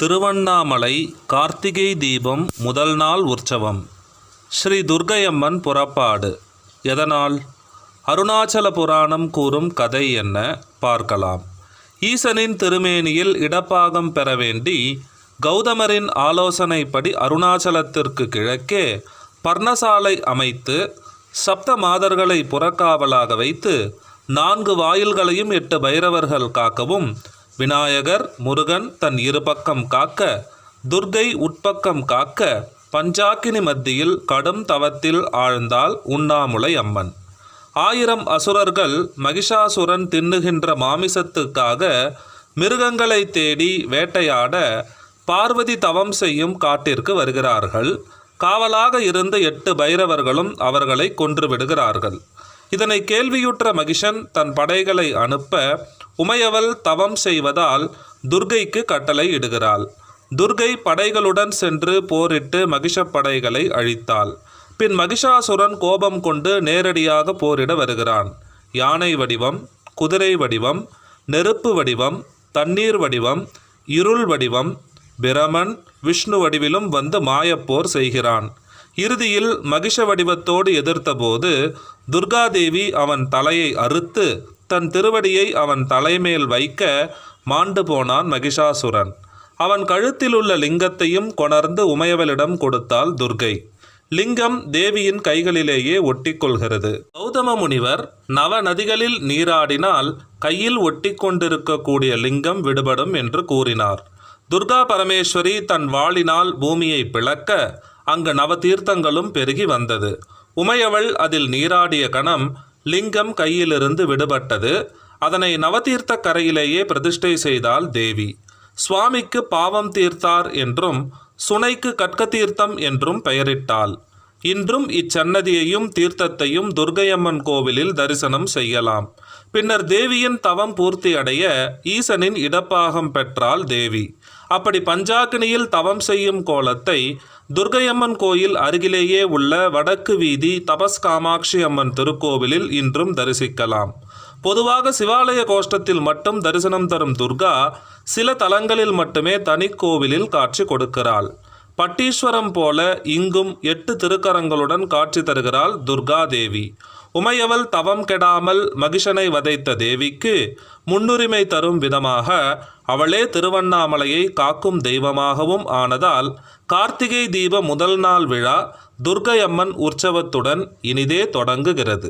திருவண்ணாமலை கார்த்திகை தீபம் முதல் நாள் உற்சவம். ஸ்ரீ துர்க்கையம்மன் புறப்பாடு. எதனால்? அருணாச்சல புராணம் கூறும் கதை என்ன? பார்க்கலாம். ஈசனின் திருமேனியில் இடப்பாகம் பெற வேண்டி கௌதமரின் ஆலோசனைப்படி அருணாச்சலத்திற்கு கிழக்கே பர்ணசாலை அமைத்து சப்த மாதர்களை புறக்காவலாக வைத்து நான்கு வாயில்களையும் எட்டு பைரவர்கள் காக்கவும் விநாயகர் முருகன் தன் இருபக்கம் காக்க துர்கை உட்பக்கம் காக்க பஞ்சாக்கினி மத்தியில் கடும் தவத்தில் ஆழ்ந்தாள் உண்ணாமுலை அம்மன். ஆயிரம் அசுரர்கள் மகிஷாசுரன் தின்னுகின்ற மாமிசத்துக்காக மிருகங்களை தேடி வேட்டையாட பார்வதி தவம் செய்யும் காட்டிற்கு வருகிறார்கள். காவலாக இருந்த எட்டு பைரவர்களும் அவர்களை கொன்று விடுகிறார்கள். இதனை கேள்வியுற்ற மகிஷன் தன் படைகளை அனுப்ப உமையவள் தவம் செய்வதால் துர்கைக்கு கட்டளை இடுகிறாள். துர்கை படைகளுடன் சென்று போரிட்டு மகிஷப் படைகளை அழித்தாள். பின் மகிஷாசுரன் கோபம் கொண்டு நேரடியாக போரிட வருகிறான். யானை வடிவம் குதிரை வடிவம் நெருப்பு வடிவம் தண்ணீர் வடிவம் இருள் வடிவம் பிரமன் விஷ்ணு வடிவிலும் வந்து மாயப்போர் செய்கிறான். இறுதியில் மகிஷ வடிவத்தோடு எதிர்த்தபோது துர்காதேவி அவன் தலையை அறுத்து தன் திருவடியை அவன் தலைமேல் வைக்க மாண்டு போனான் மகிஷாசுரன். அவன் கழுத்தில் உள்ள லிங்கத்தையும் கொணர்ந்து உமையவளிடம் கொடுத்தாள் துர்கை லிங்கம் தேவியின் கைகளிலேயே ஒட்டிக்கொள்கிறது. கௌதம முனிவர் நவ நதிகளில் நீராடினால் கையில் ஒட்டி கொண்டிருக்கக்கூடிய லிங்கம் விடுபடும் என்று கூறினார். துர்கா பரமேஸ்வரி தன் வாளினால் பூமியை பிளக்க அங்கு நவதீர்த்தங்களும் பெருகி வந்தது. உமையவள் அதில் நீராடிய கணம் லிங்கம் கையிலிருந்து விடுபட்டது. அதனை நவதீர்த்த கரையிலேயே பிரதிஷ்டை செய்தால் தேவி. சுவாமிக்கு பாவம் தீர்த்தார் என்றும் சுனைக்கு கற்க தீர்த்தம் என்றும் பெயரிட்டாள். இன்றும் இச்சன்னதியையும் தீர்த்தத்தையும் துர்க்கையம்மன் கோவிலில் தரிசனம் செய்யலாம். பின்னர் தேவியின் தவம் பூர்த்தி அடைய ஈசனின் இடப்பாகம் பெற்றாள் தேவி. அப்படி பஞ்சாக்கினியில் தவம் செய்யும் கோலத்தை துர்க்கையம்மன் கோயில் அருகிலேயே உள்ள வடக்கு வீதி தபஸ் காமாட்சி அம்மன் திருக்கோவிலில் இன்றும் தரிசிக்கலாம். பொதுவாக சிவாலய கோஷ்டத்தில் மட்டும் தரிசனம் தரும் துர்கா சில தலங்களில் மட்டுமே தனிக்கோவிலில் காட்சி கொடுக்கிறாள். பட்டீஸ்வரம் போல இங்கும் எட்டு திருக்கரங்களுடன் காட்சி தருகிறாள் துர்கா தேவி. உமையவள் தவம் கெடாமல் மகிஷனை வதைத்த தேவிக்கு முன்னுரிமை தரும் விதமாக அவளே திருவண்ணாமலையை காக்கும் தெய்வமாகவும் ஆனதால் கார்த்திகை தீப முதல் நாள் விழா துர்க்கையம்மன் உற்சவத்துடன் இனிதே தொடங்குகிறது.